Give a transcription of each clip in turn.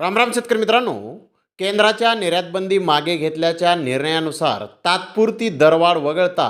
रामराम शेतकरी मित्रांनो केंद्राच्या निर्यातबंदी मागे घेतल्याच्या निर्णयानुसार तात्पुरती दरवाढ वगळता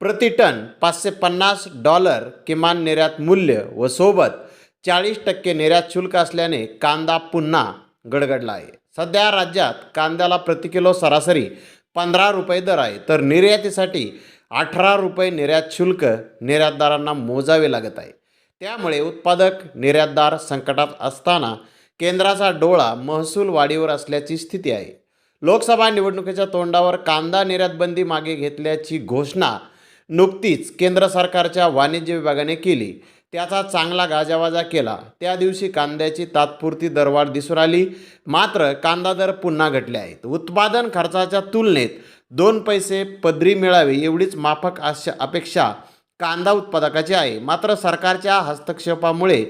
प्रति टन पाचशे पन्नास डॉलर किमान निर्यात मूल्य व सोबत चाळीस टक्के निर्यात शुल्क असल्याने कांदा पुन्हा गडगडला आहे सध्या राज्यात कांद्याला प्रति किलो सरासरी पंधरा रुपये दर आहे तर निर्यातीसाठी अठरा रुपये निर्यात शुल्क निर्यातदारांना मोजावे लागत आहे. त्यामुळे उत्पादक निर्यातदार संकटात असताना केंद्राचा डोळा महसूल वाढीवर असल्याची स्थिती आहे. लोकसभा निवडणुकीच्या तोंडावर कांदा निर्यातबंदी मागे घेतल्याची घोषणा नुकतीच केंद्र सरकारच्या वाणिज्य विभागाने केली. त्याचा चांगला गाजावाजा केला. त्या दिवशी कांद्याची तात्पुरती दरवाढ दिसून आली. मात्र कांदा दर पुन्हा घटले आहेत. उत्पादन खर्चाच्या तुलनेत दोन पैसे पदरी मिळावे एवढीच माफक आश अपेक्षा कांदा उत्पादकाची आहे. मात्र सरकारच्या हस्तक्षेपामुळे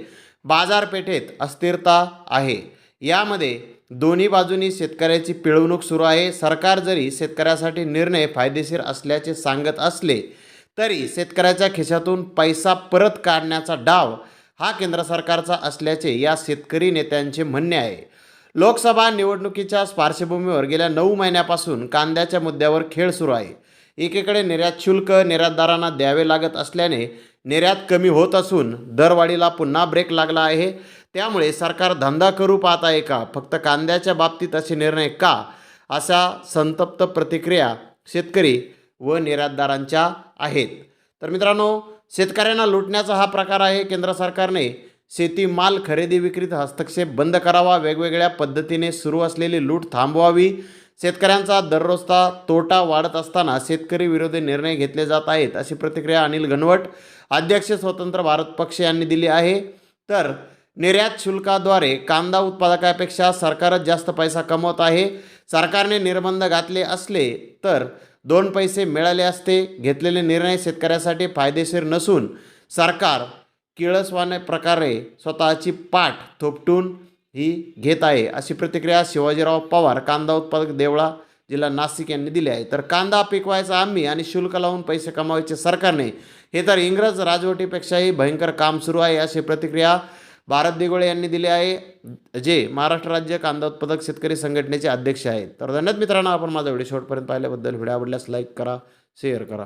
बाजारपेठेत अस्थिरता आहे. यामध्ये दोन्ही बाजूनी शेतकऱ्याची पिळवणूक सुरू आहे. सरकार जरी शेतकऱ्यासाठी निर्णय फायदेशीर असल्याचे सांगत असले तरी शेतकऱ्याच्या खिशातून पैसा परत काढण्याचा डाव हा केंद्र सरकारचा असल्याचे या शेतकरी नेत्यांचे म्हणणे आहे. लोकसभा निवडणुकीच्या पार्श्वभूमीवर गेल्या नऊ महिन्यापासून कांद्याच्या मुद्द्यावर खेळ सुरू आहे. एकीकडे निर्यात शुल्क निर्यातदारांना द्यावे लागत असल्याने निर्यात कमी होत असून दरवाढीला पुन्हा ब्रेक लागला आहे. त्यामुळे सरकार धंदा करू पाहत आहे का? फक्त कांद्याच्या बाबतीत असे निर्णय का? अशा संतप्त प्रतिक्रिया शेतकरी व निर्यातदारांच्या आहेत. तर मित्रांनो शेतकऱ्यांना लुटण्याचा हा प्रकार आहे. केंद्र सरकारने शेतीमाल खरेदी विक्रीत हस्तक्षेप बंद करावा. वेगवेगळ्या पद्धतीने सुरू असलेली लूट थांबवावी. शेतकऱ्यांचा दररोजचा तोटा वाढत असताना शेतकरी विरोधी निर्णय घेतले जात आहेत अशी प्रतिक्रिया अनिल घनवट अध्यक्ष स्वतंत्र भारत पक्ष यांनी दिली आहे. तर निर्यात शुल्काद्वारे कांदा उत्पादकापेक्षा सरकारच जास्त पैसा कमवत आहे. सरकारने निर्बंध घातले असले तर दोन पैसे मिळाले असते. घेतलेले निर्णय शेतकऱ्यासाठी फायदेशीर नसून सरकार किळसवाने प्रकारे स्वतःची पाठ थोपटून ही घेत आहे. अशी प्रतिक्रिया शिवाजीराव पवार कांदा उत्पादक देवळा जिल्हा नाशिक यांनी दिली आहे. तर कांदा पिकवायचा आम्ही आणि शुल्क लावून पैसे कमावायचे सरकारने. हे तर इंग्रज राजवटीपेक्षाही भयंकर काम सुरू आहे अशी प्रतिक्रिया भारत दिगोळे यांनी दिली आहे जे महाराष्ट्र राज्य कांदा उत्पादक शेतकरी संघटनेचे अध्यक्ष आहेत. तर धन्यवाद मित्रांनो आपण माझा व्हिडिओ शेवटपर्यंत पाहिल्याबद्दल. व्हिडिओ आवडल्यास लाईक करा शेअर करा.